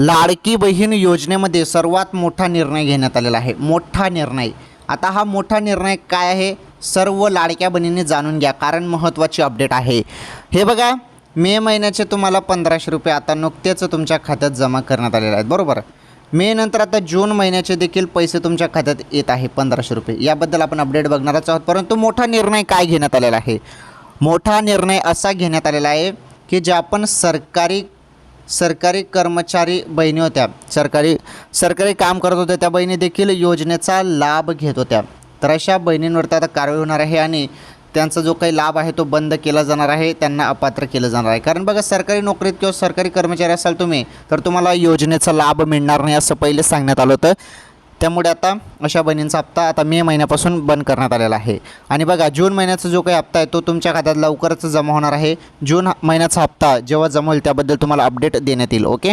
लाडकी बहीण योजनेमध्ये सर्वात मोठा निर्णय घेण्यात आलेला आहे. मोठा निर्णय. आता हा मोठा निर्णय काय आहे? सर्व लाडक्या बहिणींनी जाणून घ्या कारण महत्त्वाची अपडेट आहे. हे बघा मे महिन्याचे तुम्हाला पंधराशे रुपये आता नुकतेच तुमच्या खात्यात जमा करण्यात आलेले आहेत बरोबर? मे नंतर आता जून महिन्याचे देखील पैसे तुमच्या खात्यात येत आहे पंधराशे रुपये. याबद्दल आपण अपडेट बघणारच आहोत परंतु मोठा निर्णय काय घेण्यात आलेला आहे? मोठा निर्णय असा घेण्यात आलेला आहे की ज्या आपण सरकारी सरकारी कर्मचारी बहिणी होत्या. सरकारी सरकारी काम करत होत्या त्या बहिणी देखील योजनेचा लाभ घेत होत्या. तर अशा बहिणींवरती आता कारवाई होणार आहे आणि त्यांचा जो काही लाभ आहे तो बंद केला जाणार आहे त्यांना अपात्र केलं जाणार आहे. कारण बघा सरकारी नोकरीत किंवा सरकारी कर्मचारी असाल तुम्ही तर तुम्हाला योजनेचा लाभ मिळणार नाही असं पहिले सांगण्यात आलं होतं. त्यामुळे आता अशा बहिणींचा हप्ता आता मे महिन्यापासून बंद करण्यात आलेला आहे. आणि बघा जून महिन्याचा जो काही हप्ता आहे तो तुमच्या खात्यात लवकरच जमा होणार आहे. जून महिन्याचा हप्ता जेव्हा जमा होईल त्याबद्दल तुम्हाला अपडेट देण्यात येईल ओके?